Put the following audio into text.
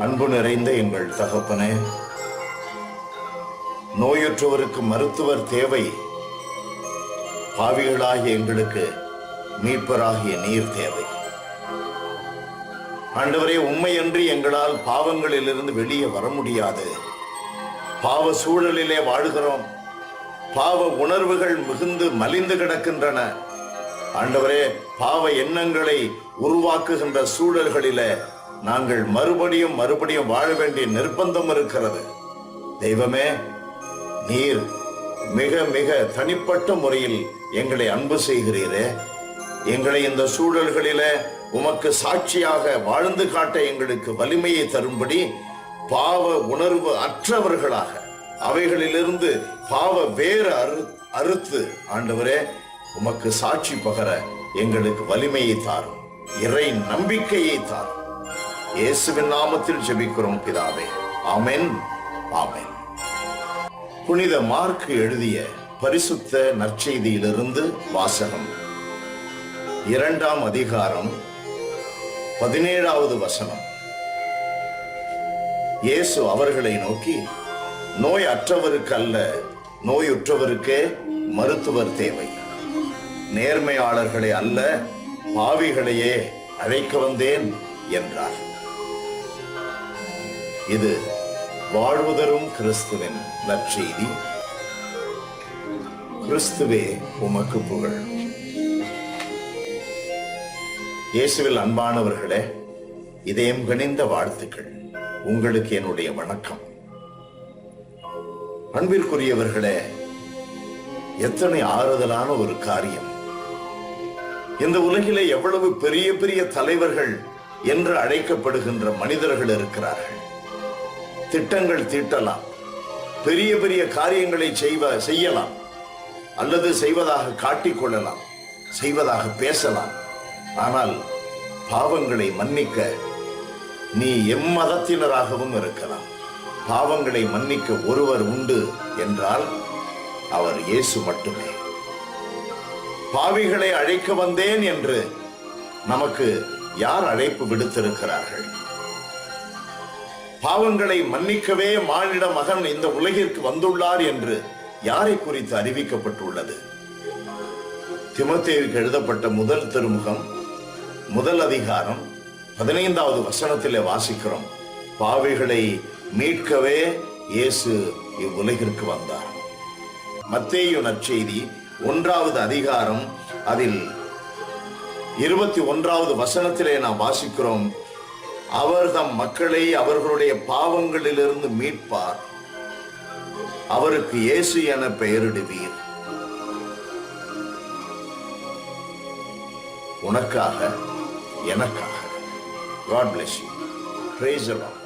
அன்பு நிறைந்த எங்கள் தகப்பனே நோயுற்றவருக்கு மருத்துவர் தேவை. பாவிகளாகிய எங்களுக்கு மீட்பராகிய நீர் தேவை. ஆண்டவரே உண்மையன்றி எங்களால் பாவங்களிலிருந்து வெளியே வர முடியாது. பாவ சூழலிலே வாழுகிறோம். பாவ உணர்வுகள் மிகுந்து மலிந்து கிடக்கின்றன. ஆண்டவரே பாவ எண்ணங்களை உருவாக்குகின்ற சூழல்களில நாங்கள் மறுபடியும் மறுபடியும் வாழ வேண்டிய நிர்பந்தம் இருக்கிறது. தெய்வமே நீர் மிக மிக தனிப்பட்ட முறையில் எங்களை அன்பு செய்கிறீரே. எங்களை இந்த சூழல்களில உமக்கு சாட்சியாக வாழ்ந்து காட்ட எங்களுக்கு வலிமையை தரும்படி பாவ உணர்வு அற்றவர்களாக அவைகளிலிருந்து பாவ வேறு அறு அறுத்து ஆண்டவரே உமக்கு சாட்சி பகர எங்களுக்கு வலிமையை தாரும் இறை நம்பிக்கையை தாரும். இயேசுவின் நாமத்தில் ஜெபிக்கிறோம் பிதாவே. ஆமென். ஆமென். புனித மார்க் எழுதிய பரிசுத்த நற்செய்தியிலிருந்து வாசகம். இரண்டாம் அதிகாரம் பதினேழாவது வசனம். இயேசு அவர்களை நோக்கி நோய் அற்றவருக்கு அல்ல நோயுற்றவருக்கே மருத்துவர் தேவை. நேர்மையாளர்களை அல்ல பாவிகளையே அழைக்க வந்தேன். என்றார். இது வாழ்வுதரும் கிறிஸ்துவின் நற்செய்தி. கிறிஸ்துவே உமக்கு புகழ். இயேசுவில் அன்பானவர்களே இதயம் கனிந்த வாழ்த்துக்கள். உங்களுக்கு என்னுடைய வணக்கம். அன்பிற்குரியவர்களே எத்தனை ஆறுதலான ஒரு காரியம். இந்த உலகிலே எவ்வளவு பெரிய பெரிய தலைவர்கள் என்று அழைக்கப்படுகின்ற மனிதர்கள் இருக்கிறார்கள். திட்டங்கள் தீட்டலாம். பெரிய பெரிய காரியங்களை செய்வ செய்யலாம். அல்லது செய்வதாக காட்டிக்கொள்ளலாம் செய்வதாக பேசலாம். ஆனால் பாவங்களை மன்னிக்க நீ எம்மதத்தினராகவும் இருக்கலாம். பாவங்களை மன்னிக்க ஒருவர் உண்டு என்றால் அவர் இயேசு மட்டுமே. பாவிகளை அழைக்க வந்தேன் என்று நமக்கு யார் அழைப்பு விடுத்திருக்கிறார்கள்? பாவங்களை மன்னிக்கவே மானிட மகன் இந்த உலகிற்கு வந்துள்ளார் என்று யாரை குறித்து அறிவிக்கப்பட்டுள்ளது? திமுத்தேவுக்கு எழுதப்பட்ட முதல் திருமுகம் முதல் அதிகாரம் பதினைந்தாவது வசனத்திலே வாசிக்கிறோம். பாவைகளை மீட்கவே இயேசு இவ்வுலகிற்கு வந்தார். மத்தேயு நற்செய்தி ஒன்றாவது அதிகாரம் அதில் இருபத்தி ஒன்றாவது வசனத்திலே நாம் வாசிக்கிறோம். அவர் தம் மக்களை அவர்களுடைய பாவங்களிலிருந்து மீட்பார். அவருக்கு இயேசு என பெயரிடுவீர். உனக்காக எனக்காக. God bless you praise the